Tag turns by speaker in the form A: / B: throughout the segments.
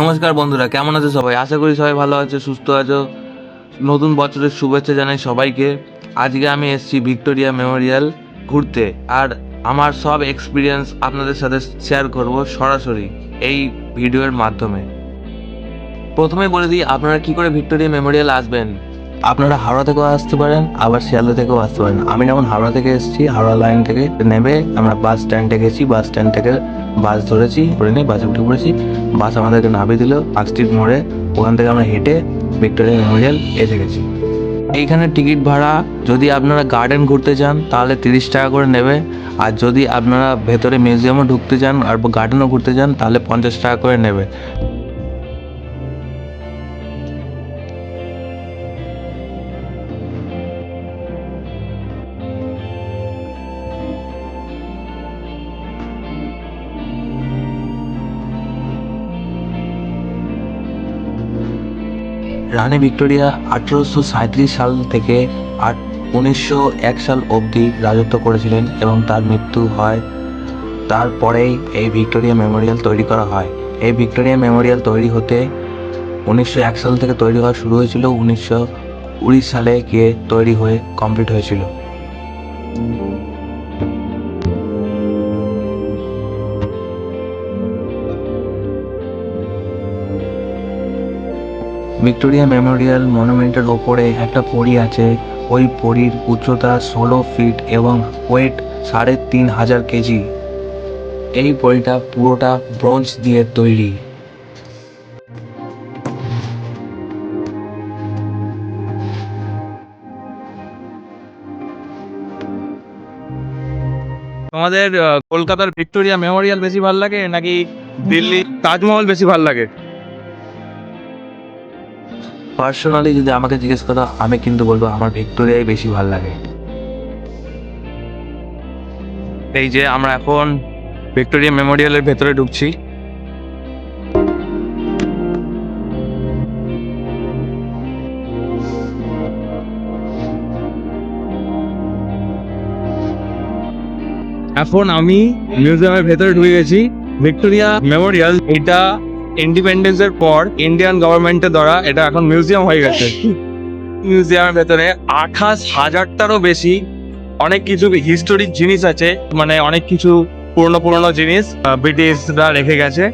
A: নমস্কার বন্ধুরা, কেমন আছে সবাই? আশা করি সবাই ভালো আছে, সুস্থ আছো। নতুন বছরের শুভেচ্ছা জানাই সবাইকে। আজকে আমি এসেছি ভিক্টোরিয়া মেমোরিয়াল ঘুরতে, আর আমার সব এক্সপিরিয়েন্স আপনাদের সাথে শেয়ার করব সরাসরি এই ভিডিওর মাধ্যমে। প্রথমে বলে দিই, আপনারা কি করে ভিক্টোরিয়া মেমোরিয়াল আসবেন? আপনারা হাওড়া থেকেও আসতে পারেন, আবার শিয়ালদা থেকেও আসতে পারেন। আমি যেমন হাওড়া থেকে এসেছি, হাওড়া লাইন থেকে নেমে আমরা বাস স্ট্যান্ডে গেছি বাস স্ট্যান্ড থেকে বাস ধরেছি ধরে নিয়ে বাসে উঠে পড়েছি। বাস আমাদেরকে নামিয়ে দিল স্ট্রিট মোড়ে। ওখান থেকে আমরা হেঁটে ভিক্টোরিয়া মেমোরিয়াল এসে গেছি। এইখানে টিকিট ভাড়া, যদি আপনারা গার্ডেন ঘুরতে চান, তাহলে তিরিশ টাকা করে নেবে। আর যদি আপনারা ভেতরে মিউজিয়ামও ঢুকতে চান, আর গার্ডেনও ঘুরতে চান, তাহলে পঞ্চাশ টাকা করে নেবে। রানী ভিক্টোরিয়া আঠেরোশো সাল থেকে আট, উনিশশো এক সাল অবধি রাজত্ব করেছিলেন এবং তার মৃত্যু হয়। তারপরেই এই ভিক্টোরিয়া মেমোরিয়াল তৈরি করা হয়। এই ভিক্টোরিয়া মেমোরিয়াল তৈরি হতে উনিশশো এক সাল থেকে তৈরি হওয়া শুরু হয়েছিল। উনিশশো কুড়ি সালে গিয়ে তৈরি হয়ে কমপ্লিট হয়েছিল। ভিক্টোরিয়া মেমোরিয়াল মনুমেন্টের ওপরে একটা পরী আছে। ওই পরীর উচ্চতা ষোলো ফিট এবং ওয়েট সাড়ে তিন হাজার কেজি। এই পরীটা পুরোটা ব্রোঞ্জ দিয়ে তৈরি।
B: তোমাদের কলকাতার ভিক্টোরিয়া মেমোরিয়াল বেশি ভালো লাগে নাকি দিল্লি তাজমহল বেশি ভালো লাগে?
A: পার্সোনালি যদি আমাকে জিজ্ঞেস করো, আমি কিন্তু বলব আমার ভিক্টোরিয়াই বেশি ভালো লাগে।
B: এই যে আমরা এখন ভিক্টোরিয়া মেমোরিয়ালের ভেতরে ঢুকছি। এখন আমি মিউজিয়ামের ভেতরে ঢুকে গেছি। ভিক্টোরিয়া মেমোরিয়াল, এটা ইন্ডিপেন্ডেন্সের পর ইন্ডিয়ান গভর্নমেন্টের দ্বারা এটা এখন মিউজিয়াম হয়ে গেছে। মিউজিয়ামের ভেতরে আঠাশ হাজারটারও বেশি অনেক কিছু হিস্টোরিক জিনিস আছে। মানে অনেক কিছু পুরনো পুরনো জিনিস ব্রিটিশরা রেখে গেছে।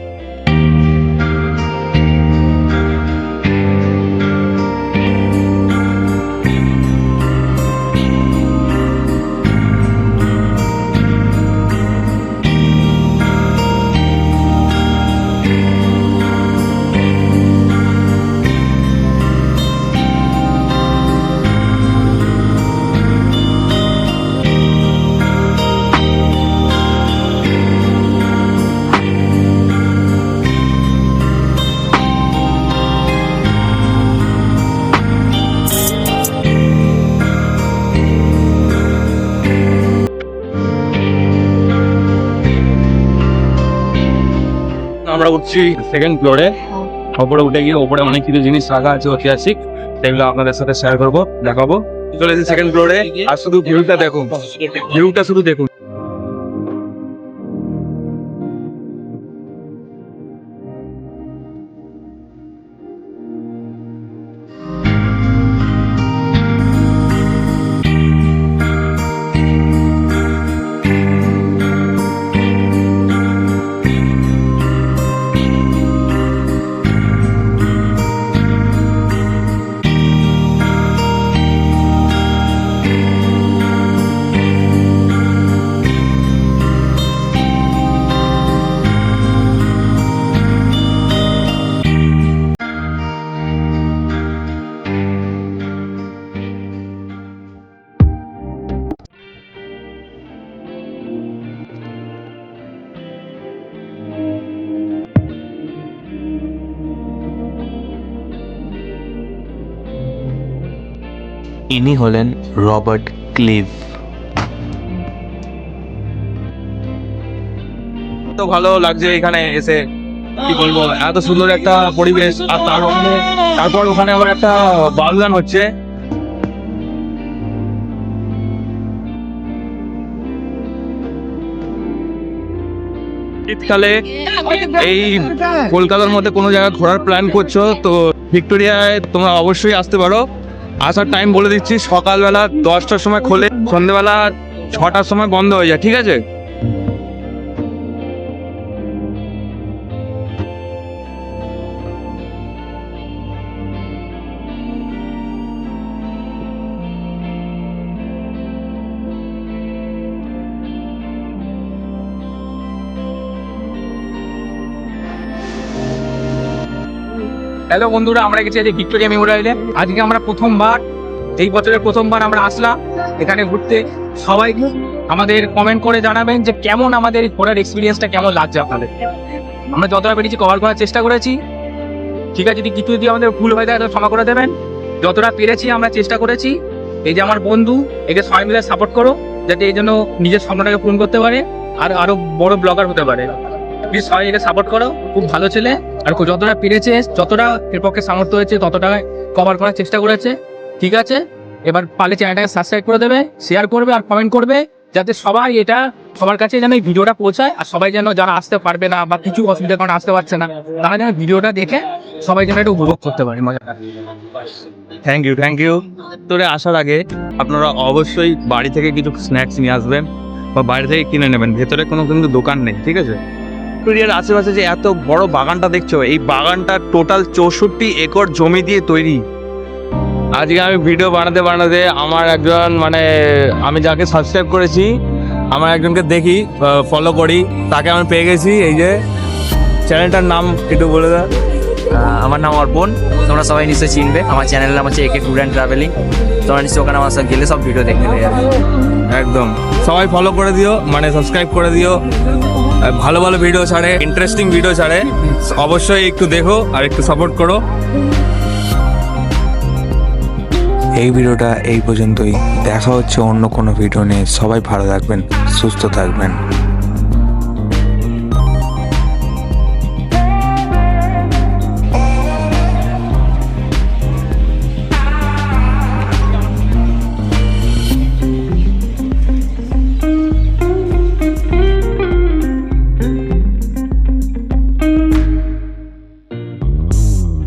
B: আমরা উঠছি সেকেন্ড ফ্লোরে ওপরে উঠে গিয়ে ওপরে অনেক কিছু জিনিস রাখা আছে, ঐতিহাসিক। সেগুলো আপনাদের সাথে শেয়ার করব, দেখাবো। চলে এসেছি সেকেন্ড ফ্লোরে আর শুধু ভিউটা দেখুন। ভিউটা শুধু দেখুন।
A: ইনি হলেন রবার্ট ক্লিভ।
B: তো ভালো লাগছে এখানে এসে, কি বলব? এত সুন্দর একটা পরিবেশ, আর তার তারপর ওখানে আবার একটা বাগান হচ্ছে। শীতকালে এই কলকাতার মধ্যে কোনো জায়গায় ঘোরার প্ল্যান করছ, তো ভিক্টোরিয়ায় তোমরা অবশ্যই আসতে পারো। আসার টাইম বলে দিচ্ছি। সকালবেলা দশটার সময় খোলে সন্ধ্যেবেলা ছটার সময় বন্ধ হয়ে যায়, ঠিক আছে?
C: হ্যালো বন্ধুরা, আমরা গেছি আজকে ভিক্টোরিয়া মেমোরিয়ালে। আজকে আমরা প্রথমবার এই বছরের প্রথমবার আমরা আসলাম এখানে ঘুরতে। সবাই আমাদের কমেন্ট করে জানাবেন যে কেমন আমাদের ঘোরার এক্সপিরিয়েন্সটা কেমন লাগছে আপনাদের। আমরা যতটা পেরেছি কভার করার চেষ্টা করেছি। ঠিক আছে, যদি কিছু যদি আমাদের ভুল হয়ে যায় ক্ষমা করে দেবেন। যতটা পেরেছি আমরা চেষ্টা করেছি। এই যে আমার বন্ধু, একে সবাই মিলে সাপোর্ট করো, যাতে এই জন্য নিজের স্বপ্নটাকে পূরণ করতে পারে, আর আরও বড় ব্লগার হতে পারে। প্লিজ সবাই একে সাপোর্ট করো। খুব ভালো ছেলে। আর যতটা পেরেছে, যতটা এর পক্ষে সামর্থ্য হয়েছে, ততটা কভার করার চেষ্টা করেছে। ঠিক আছে? এবার পারলে চ্যানেলটাকে সাবস্ক্রাইব করে দেবে শেয়ার করবে আর কমেন্ট করবে, যাতে সবাই এটা সবার কাছে যেন এই ভিডিওটা পৌঁছায়। আর সবাই যেন যারা আসতে পারবে না বা কিছু অসুবিধার কারণে আসতে পারছে না, তারা যেন ভিডিওটা দেখে সবাই যেন এটা উপভোগ করতে পারে। মজাটা।
B: থ্যাংক ইউ থ্যাংক ইউ তোরে আসার আগে আপনারা অবশ্যই বাড়ি থেকে কিছু স্ন্যাক্স নিয়ে আসবেন বা বাইরে থেকে কিনে নেবেন। ভেতরে কোনো কিন্তু দোকান নেই, ঠিক আছে? ভিক্টোরিয়ার আশেপাশে যে এত বড় বাগানটা দেখছ এই বাগানটা টোটাল চৌষট্টি একর জমি দিয়ে তৈরি। আজকে আমি ভিডিও বানাতে বানাতে আমার একজন মানে আমি যাকে সাবস্ক্রাইব করেছি আমার একজনকে দেখি ফলো করি তাকে আমি পেয়ে গেছি এই যে চ্যানেলটার নাম একটু বলে দাও।
D: আমার নাম অর্পণ তোমরা সবাই নিশ্চয়ই চিনবে আমার চ্যানেলের নাম হচ্ছে একে ট্যুর অ্যান্ড ট্রাভেলিং তোমরা নিশ্চয়ই ওখানে আমার সাথে গেলে সব ভিডিও দেখতে পেয়ে যাবে।
B: একদম। সবাই ফলো করে দিও মানে সাবস্ক্রাইব করে দিও। ভালো ভালো ভিডিও ছাড়ে ইন্টারেস্টিং ভিডিও ছাড়ে। অবশ্যই একটু দেখো আর একটু সাপোর্ট করো।
E: এই ভিডিওটা এই পর্যন্তই। দেখা হচ্ছে অন্য কোনো ভিডিও নিয়ে। সবাই ভালো থাকবেন, সুস্থ থাকবেন।